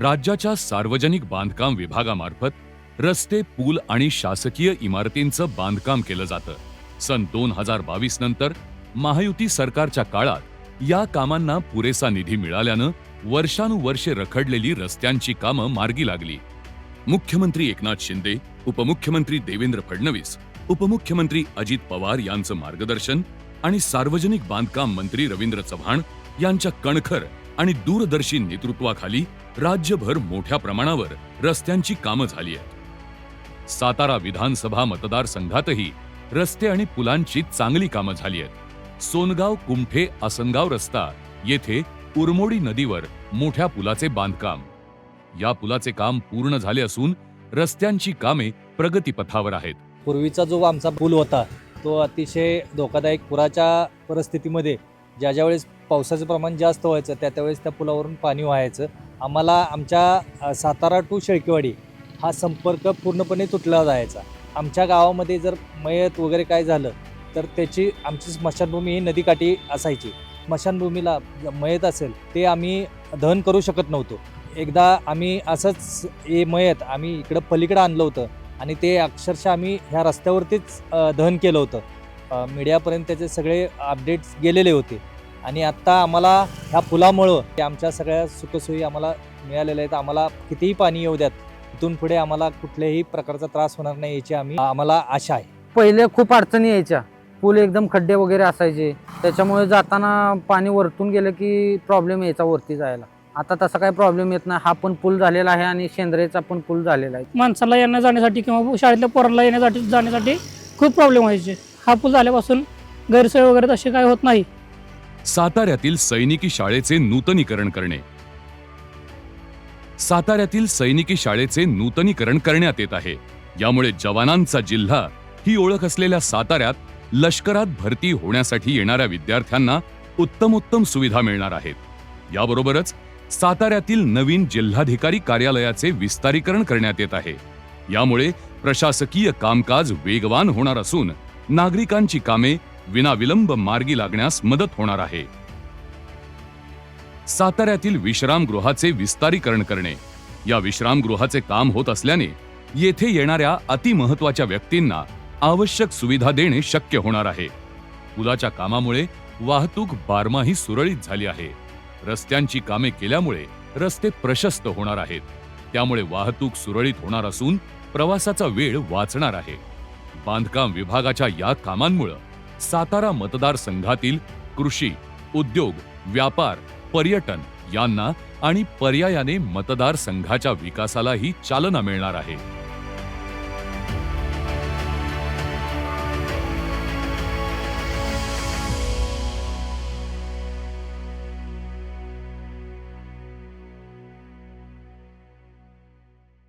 राज्याच्या सार्वजनिक बांधकाम विभागामार्फत रस्ते पूल आणि शासकीय इमारतींचं बांधकाम केलं जातं. सन दोन हजार बावीस नंतर महायुती सरकारच्या काळात या कामांना पुरेसा निधी मिळाल्यानं वर्षानुवर्षे रखडलेली रस्त्यांची कामं मार्गी लागली. मुख्यमंत्री एकनाथ शिंदे उपमुख्यमंत्री देवेंद्र फडणवीस उपमुख्यमंत्री अजित पवार यांचं मार्गदर्शन आणि सार्वजनिक बांधकाम मंत्री रवींद्र चव्हाण यांच्या कणखर आणि दूरदर्शी नेतृत्वाखाली राज्यभर मोठ्या प्रमाणावर रस्त्यांची कामं झाली आहेत. सातारा विधानसभा मतदारसंघातही रस्ते आणि पुलांची चांगली कामं झाली आहेत. सोनगाव कुमठे आसनगाव रस्ता येथे उरमोडी नदीवर मोठ्या पुलाचे बांधकाम. या पुलाचे काम पूर्ण झाले असून रस्त्यांची कामे प्रगतीपथावर आहेत. पूर्वीचा जो आमचा पूल होता तो अतिशय धोकादायक पुराच्या परिस्थितीमध्ये ज्या ज्या वेळेस पावसाचं प्रमाण जास्त व्हायचं त्या त्यावेळेस त्या पुलावरून पाणी व्हायचं. आम्हाला आमच्या सातारा टू शेळकेवाडी हा संपर्क पूर्णपणे तुटला जायचा. आमच्या गावामध्ये जर मयत वगैरे काय झालं तर त्याची आमची स्मशानभूमी ही नदीकाठी असायची. स्मशानभूमीला मयत असेल ते आम्ही दहन करू शकत नव्हतो. एकदा आम्ही असंच हे मयत आम्ही इकडं पलीकडं आणलं होतं आणि ते अक्षरशः आम्ही ह्या रस्त्यावरतीच दहन केलं होतं. मीडियापर्यंत त्याचे सगळे अपडेट्स गेलेले होते. आणि आत्ता आम्हाला ह्या पुलामुळं ते आमच्या सगळ्या सुखसोयी आम्हाला मिळालेल्या आहेत. आम्हाला कितीही पाणी येऊ द्यात इथून पुढे आम्हाला कुठल्याही प्रकारचा त्रास होणार नाही याची आम्ही आम्हाला आशा आहे. पहिले खूप अडचणी यायच्या. पूल एकदम खड्डे वगैरे असायचे. त्याच्यामुळे जाताना पाणी वरतून गेलं की प्रॉब्लेम यायचा वरती जायला. आता तसा काही प्रॉब्लेम येत नाही. हा पण पूल झालेला आहे आणि शेंद्रेचा पण पूल झालेला आहे. माणसाला येण्या जाण्यासाठी किंवा शाळेतल्या पोरांना येण्यासाठी जाण्यासाठी खूप प्रॉब्लेम व्हायचे. हा पूल झाल्यापासून गैरसोय वगैरे तशी काही होत नाही. साताऱ्यातील सैनिकी शाळेचे नूतनीकरण करणे. साताऱ्यातील सैनिकी शाळेचे नूतनीकरण करण्यात येत आहे. यामुळे जवानांचा जिल्हा ही ओळख असलेल्या साताऱ्यात लष्करात भरती होण्यासाठी येणाऱ्या विद्यार्थ्यांना उत्तमोत्तम सुविधा मिळणार आहेत. याबरोबरच साताऱ्यातील नवीन जिल्हाधिकारी कार्यालयाचे विस्तारीकरण करण्यात येत आहे. यामुळे प्रशासकीय कामकाज वेगवान होणार असून नागरिकांची कामे विनाविलंब मार्गी लागण्यास मदत होणार आहे. साताऱ्यातील विश्रामगृहाचे विस्तारीकरण करणे. या विश्रामगृहाचे काम होत असल्याने येथे येणाऱ्या अतिमहत्वाच्या व्यक्तींना आवश्यक सुविधा देणे शक्य होणार आहे. पुलाच्या कामामुळे वाहतूक बारमाही सुरळीत झाली आहे. रस्त्यांची कामे केल्यामुळे रस्ते प्रशस्त होणार आहेत. त्यामुळे वाहतूक सुरळीत होणार असून प्रवासाचा वेळ वाचणार आहे. बांधकाम विभागाच्या या कामांमुळे सातारा मतदारसंघातील कृषी उद्योग व्यापार पर्यटन यांना आणि पर्यायाने मतदारसंघाच्या विकासालाही चालना मिळणार आहे.